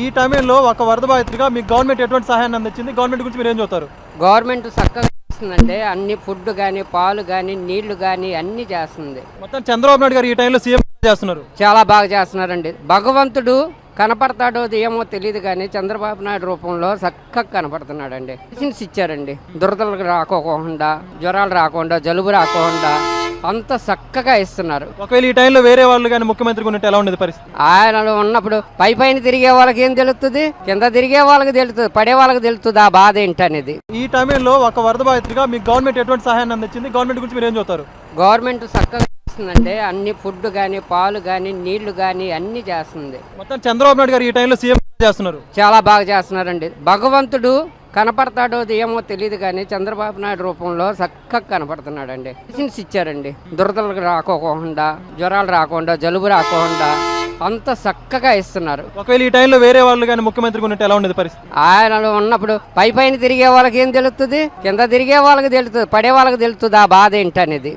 ఈ టైంలో ఒక వరద బాధితుడిగా మీకు గవర్నమెంట్ ఎటువంటి సహాయాన్ని అందించింది? గవర్నమెంట్ గురించి మీరు ఏం చెబుతారు? గవర్నమెంట్ చక్కగా చేస్తుందండి అన్ని ఫుడ్ కానీ పాలు కానీ నీళ్ళు కానీ అన్ని చేస్తుంది. మొత్తం చంద్రబాబు నాయుడు గారు ఈ టైంలో సీఎం చేస్తున్నారు? చాలా బాగా చేస్తున్నారండి. భగవంతుడు కనపడతాడో ఏమో తెలియదు కానీ చంద్రబాబు నాయుడు రూపంలో చక్కగా కనపడుతున్నాడండి. మెడిసిన్స్ ఇచ్చారండి. దురదలు రాకోకుండా జ్వరాలు రాకుండా జలుబు రాకుండా అంత చక్కగా ఇస్తున్నారు ఒకవేళ ఈ టైంలో వేరే వాళ్ళు కానీ ముఖ్యమంత్రి గురించి ఎలా ఉండేది పరిస్థితి? ఆయన ఉన్నప్పుడు పై పైన తిరిగే వాళ్ళకి ఏం తెలుస్తుంది కింద తిరిగే వాళ్ళకి తెలుస్తుంది పడే వాళ్ళకి తెలుస్తుంది ఆ బాధ ఏంటనేది. ఈ టైంలో ఒక వరద బాధితుడిగా మీకు గవర్నమెంట్ ఎటువంటి సహాయాన్ని అందించింది? గవర్నమెంట్ గురించి మీరు ఏం చెబుతారు గవర్నమెంట్ చక్కగా చేస్తుందండి అన్ని ఫుడ్ కానీ పాలు కానీ నీళ్ళు కానీ అన్ని చేస్తుంది. మొత్తం చంద్రబాబు నాయుడు గారు ఈ టైంలో సీఎం చేస్తున్నారు. చాలా బాగా చేస్తున్నారండి. భగవంతుడు కనపడతాడో ఏమో తెలియదు కానీ చంద్రబాబు నాయుడు రూపంలో చక్కగా కనపడుతున్నాడండి. మెడిసిన్స్ ఇచ్చారండి. దురదలు రాకోకుండా జ్వరాలు రాకుండా జలుబు రాకుండా అంత చక్కగా ఇస్తున్నారు. ఒకవేళ ఈ టైంలో వేరే వాళ్ళు కానీ ముఖ్యమంత్రి గురించి ఎలా ఉండేది పరిస్థితి? ఆయన ఉన్నప్పుడు పై పైన తిరిగే వాళ్ళకి ఏం తెలుస్తుంది? కింద తిరిగే వాళ్ళకి తెలుస్తుంది పడే వాళ్ళకి తెలుస్తుంది ఆ బాధ ఏంటనేది.